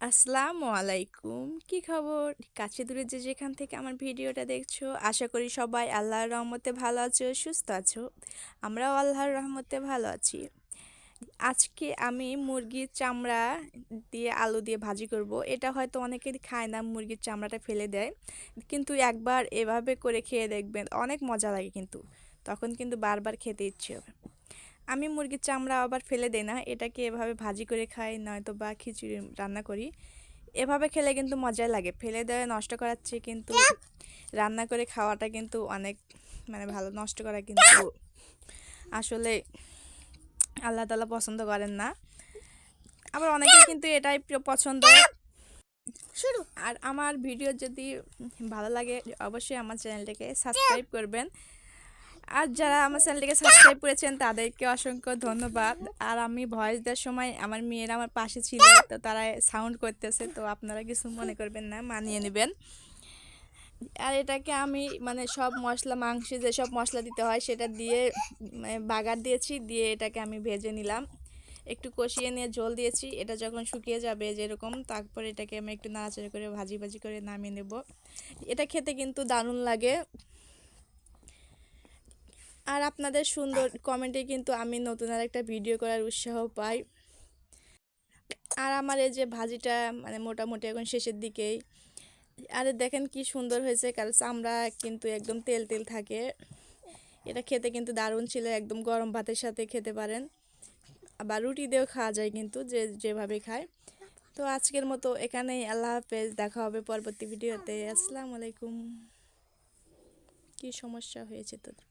আসসালামু আলাইকুম। কি খবর? কাছে দূরে যে যেখান থেকে আমার ভিডিওটা দেখছ, আশা করি সবাই আল্লাহর রহমতে ভালো আছো, সুস্থ আছো। আমরাও আল্লাহর রহমতে ভালো আছি। আজকে আমি মুরগির চামড়া দিয়ে আলু দিয়ে ভাজি করব। এটা হয়তো অনেকেই খায় না, মুরগির চামড়াটা ফেলে দেয়। কিন্তু একবার এভাবে করে খেয়ে দেখবেন, অনেক মজা লাগে কিন্তু। তখন কিন্তু বারবার খেতে ইচ্ছে হবে। আমি মুরগির চামড়া আবার ফেলে দেই না এটাকে এভাবে ভাজি করে খাই নয়তো বা খিচুড়ি রান্না করি। এভাবে খেলে কিন্তু মজাই লাগে ফেলে দেওয়া নষ্ট করার চেয়ে কিন্তু রান্না করে খাওয়াটা কিন্তু অনেক মানে ভালো নষ্ট করা কিন্তু আসলে আল্লাহ তালা পছন্দ করেন না। আবার অনেকে কিন্তু এটাই পছন্দ। শুরু। আর আমার ভিডিও যদি ভালো লাগে অবশ্যই আমার চ্যানেলটাকে সাবস্ক্রাইব করবেন। আর যারা আমার চ্যানেলটিকে সাবস্ক্রাইব করেছেন, তাদেরকে অসংখ্য ধন্যবাদ। আর আমি ভয়েস দেওয়ার সময় আমার মেয়েরা আমার পাশে ছিল, তো তারা সাউন্ড করতেছে, তো আপনারা কিছু মনে করবেন না, মানিয়ে নেবেন। আর এটাকে আমি মানে সব মশলা, মাংসে যেসব মশলা দিতে হয়, সেটা দিয়ে মানে বাগার দিয়েছি, দিয়ে এটাকে আমি ভেজে নিলাম। একটু কষিয়ে নিয়ে ঝোল দিয়েছি, এটা যখন শুকিয়ে যাবে যেরকম, তারপর এটাকে আমি একটু নাড়াচাড়া করে, ভাজি ভাজি করে নামিয়ে নেব। এটা খেতে কিন্তু দারুণ লাগে। আর আপনাদের সুন্দর কমেন্টে কিন্তু আমি নতুন আর একটা ভিডিও করার উৎসাহ পাই। আর আমার এই যে ভাজিটা মানে মোটামুটি এখন শেষের দিকেই। আরে দেখেন কি সুন্দর হয়েছে, কারণ চামড়া কিন্তু একদম তেল তেল থাকে। এটা খেতে কিন্তু দারুণ ছিল, একদম গরম ভাতের সাথে খেতে পারেন। আবার রুটি দিয়েও খাওয়া যায় কিন্তু, যে যেভাবে খায়। তো আজকের মতো এখানেই, আল্লাহ হাফেজ, দেখা হবে পরবর্তী ভিডিওতে আসসালামু আলাইকুম। কি সমস্যা হয়েছে তোদের?